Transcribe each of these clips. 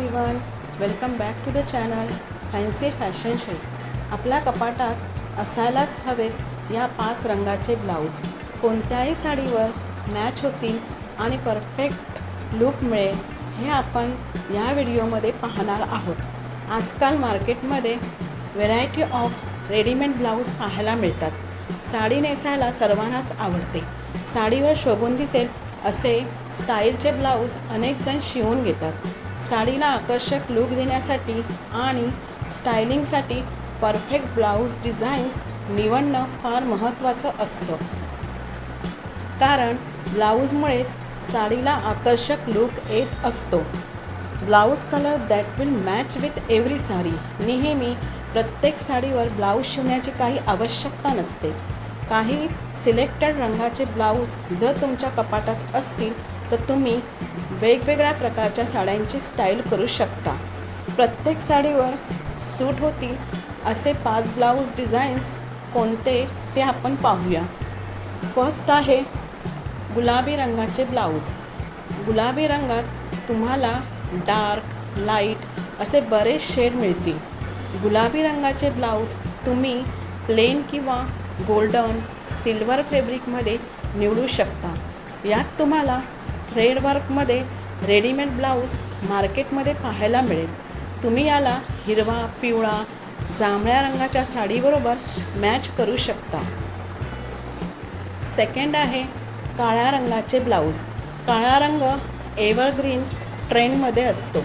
Everyone welcome back to the channel fancy fashion शे आपल्या कपाटात असायलाच हवेत या पाच रंगाचे ब्लाऊज कोणत्याही साडीवर मॅच होतील आणि परफेक्ट लुक मिळेल हे आपण या व्हिडिओमध्ये पाहणार आहोत. आजकाल मार्केटमध्ये व्हेरायटी ऑफ रेडीमेड ब्लाऊज पाहायला मिळतात. साडी नेसायला सर्वांनाच आवडते. साडीवर शोभून दिसेल असे स्टाईलचे ब्लाऊज अनेक जण शिवून घेतात. साडीला आकर्षक लूक देण्यासाठी आणि स्टायलिंगसाठी परफेक्ट ब्लाऊज डिझाईन्स निवडणं फार महत्त्वाचं असतं. कारण ब्लाऊजमुळेच साडीला आकर्षक लूक येत असतो. Blouse colour that will match with every sari. नेहमी प्रत्येक साडीवर ब्लाऊज शिवण्याची काही आवश्यकता नसते. काही सिलेक्टेड रंगाचे ब्लाऊज जर तुमच्या कपाटात असतील तर तुम्ही वेगवेगळ्या प्रकारच्या साड्यांची स्टाईल करू शकता. प्रत्येक साडीवर सूट होतील असे पाच ब्लाऊज डिझाईन्स कोणते ते आपण पाहूया. फर्स्ट आहे गुलाबी रंगाचे ब्लाऊज. गुलाबी रंगात तुम्हाला डार्क लाइट असे बरेच शेड मिळतील. गुलाबी रंगाचे ब्लाऊज तुम्ही प्लेन किंवा गोल्डन सिल्वर फॅब्रिकमध्ये निवडू शकता. यात तुम्हाला थ्रेडवर्कमध्ये रेडीमेड ब्लाऊज मार्केटमध्ये पाहायला मिळेल. तुम्ही याला हिरवा पिवळा जांभळ्या रंगाच्या साडीबरोबर मॅच करू शकता. सेकंड आहे काळ्या रंगाचे ब्लाऊज काळा रंग एव्हरग्रीन ट्रेंडमध्ये असतो.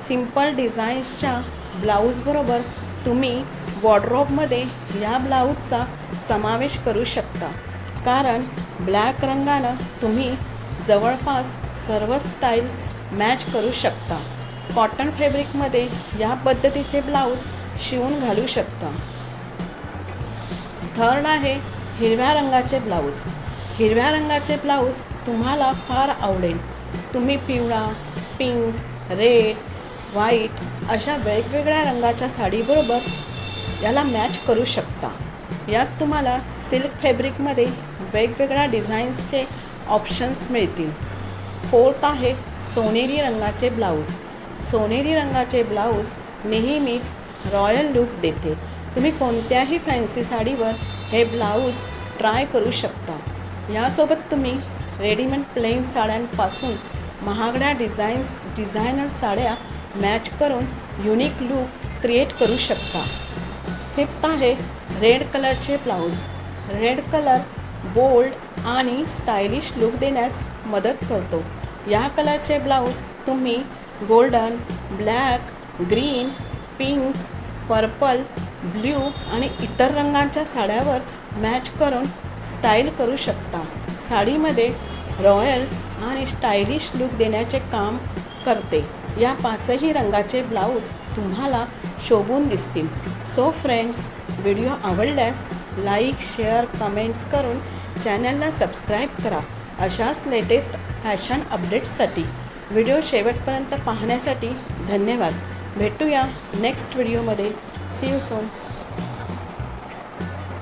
सिंपल डिझाईन्सच्या ब्लाऊजबरोबर तुम्ही वॉर्ड्रोबमध्ये या ब्लाऊजचा समावेश करू शकता. कारण ब्लॅक रंगानं तुम्ही जवळपास सर्व स्टाईल्स मॅच करू शकता. कॉटन फॅब्रिकमध्ये या पद्धतीचे ब्लाऊज शिवून घालू शकता. थर्ड आहे हिरव्या रंगाचे ब्लाऊज. हिरव्या रंगाचे ब्लाऊज तुम्हाला फार आवडेल. तुम्ही पिवळा पिंक रेड व्हाईट अशा वेगवेगळ्या रंगाच्या साडीबरोबर याला मॅच करू शकता. यात तुम्हाला सिल्क फॅब्रिकमध्ये वेगवेगळ्या डिझाईन्सचे ऑप्शन्स मिळतील. फोर्थ आहे सोनेरी रंगाचे ब्लाऊज सोनेरी रंगाचे ब्लाऊज नेहमीच रॉयल लूक देते. तुम्ही कोणत्याही फॅन्सी साडीवर हे ब्लाऊज ट्राय करू शकता. यासोबत तुम्ही रेडीमेड प्लेन साड्यांपासून महागड्या डिझाईन्स डिझायनर साड्या मॅच करून युनिक लूक क्रिएट करू शकता. फिफ्थ आहे रेड कलरचे ब्लाऊज रेड कलर बोल्ड आणि स्टायलिश लुक देण्यास मदत करतो. या कलरचे ब्लाऊज तुम्ही golden black green pink purple blue आणि इतर रंगांच्या साड्यावर मॅच करून स्टाईल करू शकता. साडीमध्ये रॉयल आणि स्टायलिश लुक देण्याचे काम करते. या पाचही रंगाचे ब्लाऊज तुम्हाला शोभून दिसतील. सो फ्रेंड्स व्हिडिओ आवडल्यास लाईक शेअर कमेंट्स करून चॅनलला सबस्क्राईब करा. अशाच लेटेस्ट फॅशन अपडेट्ससाठी व्हिडिओ शेवटपर्यंत पाहण्यासाठी धन्यवाद. भेटूया नेक्स्ट व्हिडिओमध्ये सी यू सोन